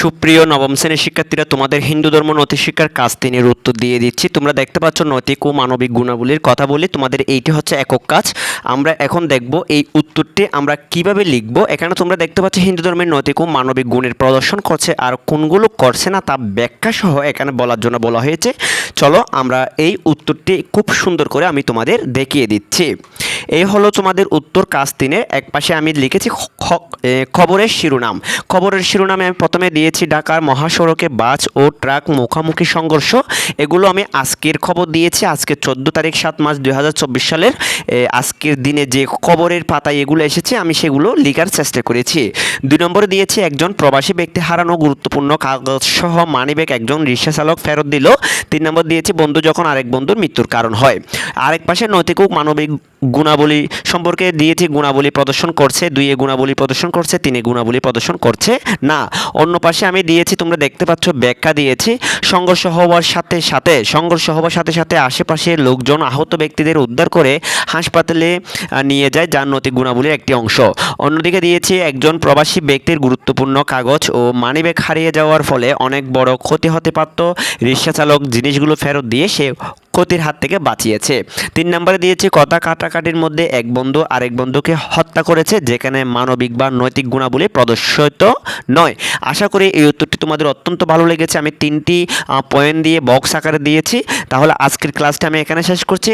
সুপ্রিয় নবম শ্রেণির শিক্ষার্থীরা, তোমাদের হিন্দু ধর্ম নৈতিক শিক্ষার কাজ তিনের উত্তর দিয়ে দিচ্ছি। তোমরা দেখতে পাচ্ছ নৈতিক ও মানবিক গুণাবলীর কথা বলি। তোমাদের এইটি হচ্ছে একক কাজ। আমরা এখন দেখব এই উত্তরটি আমরা কীভাবে লিখব। এখানে তোমরা দেখতে পাচ্ছ হিন্দু ধর্মের নৈতিক ও মানবিক গুণের প্রদর্শন করছে আর কোনগুলো করছে না তা ব্যাখ্যা সহ এখানে বলার জন্য বলা হয়েছে। চলো আমরা এই উত্তরটি খুব সুন্দর করে আমি তোমাদের দেখিয়ে দিচ্ছি। এই হলো তোমাদের উত্তর কাজ তিনের এক পাশে আমি লিখেছি খবরের শিরোনাম। খবরের শিরোনামে আমি প্রথমে দিয়েছি ঢাকার মহাসড়কে বাস ও ট্রাক মুখোমুখি সংঘর্ষ। এগুলো আমি আজকের খবর দিয়েছি। আজকে চোদ্দ তারিখ সাত মাস দুই হাজার চব্বিশ সালের আজকের দিনে যে খবরের পাতায় এগুলো এসেছে, আমি সেগুলো লিখার চেষ্টা করেছি। দুই নম্বরে দিয়েছি, একজন প্রবাসী ব্যক্তি হারানো গুরুত্বপূর্ণ কাগজ সহ মানিব্যাগ একজন রিক্সা চালক ফেরত দিল। তিন নম্বর দিয়েছি, বন্ধু যখন আরেক বন্ধুর মৃত্যুর কারণ হয়। আরেক পাশে নৈতিক মানবিক মানবিক গুণাবলী সম্পর্কে দিয়েছি গুণাবলী প্রদর্শন করছে, দুইয়ে গুণাবলী প্রদর্শন করছে, তিনে গুণাবলী প্রদর্শন করছে, না। অন্য পাশে আমি দিয়েছি, তোমরা দেখতে পাচ্ছ, ব্যাখ্যা দিয়েছি, সংঘর্ষ হওয়ার সাথে সাথে, সংঘর্ষ হওয়ার সাথে সাথে আশেপাশে লোকজন আহত ব্যক্তিদের উদ্ধার করে হাসপাতালে নিয়ে যায়, যার নৈতিক গুণাবলীর একটি অংশ। অন্যদিকে দিয়েছি, একজন প্রবাসী ব্যক্তির গুরুত্বপূর্ণ কাগজ ও মানিব্যাগ হারিয়ে যাওয়ার ফলে অনেক বড় ক্ষতি হতে পারত। রিক্সা চালক জিনিসগুলো ফেরত দিয়ে সে ক্ষতির হাত থেকে বাঁচিয়েছে। তিন নম্বরে দিয়েছে, কথা কাটাকাটির মধ্যে এক বন্ধু আরেক বন্ধুকে হত্যা করেছে, যেখানে মানবিক বা নৈতিক গুণাবলী প্রদর্শিত নয়। আশা করি এই উত্তরটি তোমাদের অত্যন্ত ভালো লেগেছে। আমি তিনটি পয়েন্ট দিয়ে বক্স আকারে দিয়েছি। তাহলে আজকের ক্লাসটা আমি এখানে শেষ করছি।